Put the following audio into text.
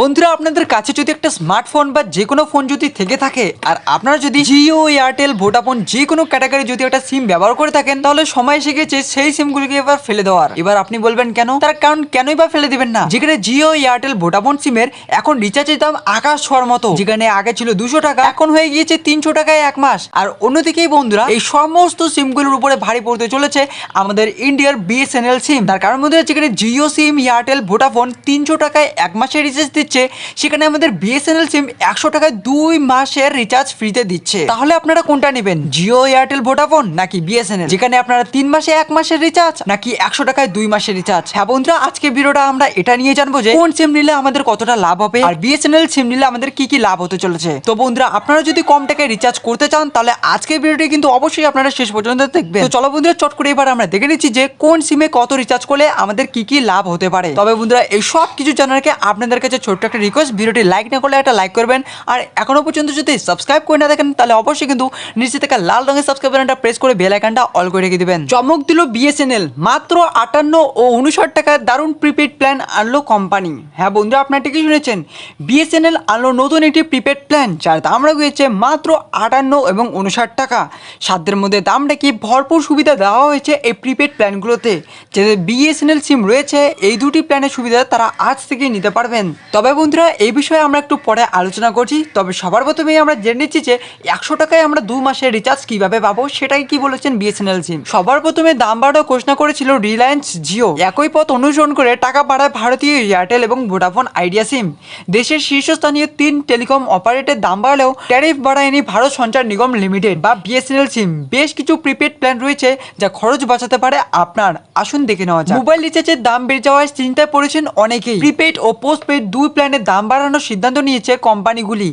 বন্ধুরা, আপনাদের কাছে যদি একটা স্মার্টফোন বা যে কোনো ফোন যদি থেকে থাকে, আর আপনারা যদি জিও এয়ারটেল ভোডাফোন যে কোনো ক্যাটাগরি যদি একটা সিম ব্যবহার করে থাকেন, তাহলে সময় এসে গেছে সেই সিমগুলিকে এবার ফেলে দেওয়ার। এবার আপনি বলবেন কেন? তার কারণ কেনই বা ফেলে দিবেন না? যেখানে জিও এয়ারটেল ভোডাফোন সিমের এখন রিচার্জের দাম আকাশ ছোঁয়ার মতো। যেখানে আগে ছিল দুশো টাকা, এখন হয়ে গিয়েছে তিনশো টাকায় এক মাস। আর অন্যদিকেই বন্ধুরা, এই সমস্ত সিমগুলোর উপরে ভারী পড়তে চলেছে আমাদের ইন্ডিয়ার বিএসএনএল সিম তার কারণ মধ্যে যেখানে জিও সিম এয়ারটেল ভোডাফোন তিনশো টাকায় এক মাসের রিচার্জ দিচ্ছে, সেখানে আমাদের বিএসএনএল সিম একশো টাকায় দুই মাসের রিচার্জ ফ্রিতে দিচ্ছে। তাহলে আপনারা কোনটা নেবেন? জিও এয়ারটেল ভোডাফোন নাকি বিএসএনএল যেখানে আপনারা তিন মাসে এক মাসের রিচার্জ নাকি একশো টাকায় দুই মাসের রিচার্জ হ্যাঁ বন্ধুরা আজকে ভিডিওটা আমরা এটা নিয়ে জানব যে কোন সিম নিলে আমাদের কতটা লাভ হবে আর বিএসএনএল সিম নিলে আমাদের কি কি লাভ হতে চলেছে। তো বন্ধুরা, আপনারা যদি কম টাকায় রিচার্জ করতে চান, তাহলে আজকের ভিডিওটি কিন্তু অবশ্যই আপনারা শেষ পর্যন্ত দেখবেন। তো চলো বন্ধুরা, চট করে এবার আমরা দেখে নিচ্ছি যে কোন সিমে কত রিচার্জ করলে আমাদের কি কি লাভ হতে পারে। তবে বন্ধুরা, এই সব কিছু জানার আগে আপনাদের কাছে ছোট্ট একটা রিকোয়েস্ট ভিডিওটি লাইক না করলে একটা লাইক করবেন। আর এখনও পর্যন্ত যদি সাবস্ক্রাইব করে না দেখেন, তাহলে অবশ্যই কিন্তু নিচে থেকে লাল রঙের সাবস্ক্রাইব বাটনটা প্রেস করে বেল আইকনটা অল করে রেখে দিবেন। চমক দিল বিএসএনএল মাত্র আটান্ন ও উনষাট টাকার দারুণ প্রিপেড প্ল্যান আনলো কোম্পানি হ্যাঁ বন্ধুরা, আপনারা ঠিকই শুনেছেন বিএসএনএল আনলো নতুন একটি প্রিপেড প্ল্যান যার দাম রয়েছে মাত্র আটান্ন এবং উনষাট টাকা। সাধ্যের মধ্যে দাম রেখে ভরপুর সুবিধা দেওয়া হয়েছে এই প্রিপেড প্ল্যানগুলোতে যাদের বিএসএনএল সিম রয়েছে, এই দুটি প্ল্যানের সুবিধা তারা আজ থেকেই নিতে পারবেন। তবে বন্ধুরা, এই বিষয়ে আমরা একটু পরে আলোচনা করছি। তবে সবার প্রথমেই আমরা জেনে নিচ্ছি যে একশো টাকায় আমরা দু মাসের রিচার্জ কীভাবে পাবো, সেটাই কি বলেছেন বিএসএনএল সিম সবার প্রথমে দাম বাড়ানো ঘোষণা করেছিল রিলায়েন্স জিও একই পথ অনুসরণ করে টাকা বাড়ায় ভারতীয় এয়ারটেল এবং ভোডাফোন আইডিয়া সিম দেশের শীর্ষস্থানীয় তিন টেলিকম অপারেটরের দাম বাড়লেও ট্যারিফ বাড়ায়নি ভারত সঞ্চার নিগম লিমিটেড বা বিএসএনএল সিম বেশ কিছু প্রিপেড প্ল্যান রয়েছে যা খরচ বাঁচাতে পারে আপনার। আসুন দেখে নেওয়া যায় মোবাইল রিচার্জের দাম বেড়ে যাওয়ায় চিন্তায় পড়েছেন অনেকেই। প্রিপেড ও পোস্টপেড দুই প্ল্যানের দাম বাড়ানোর সিদ্ধান্ত নিয়েছে কোম্পানিগুলি।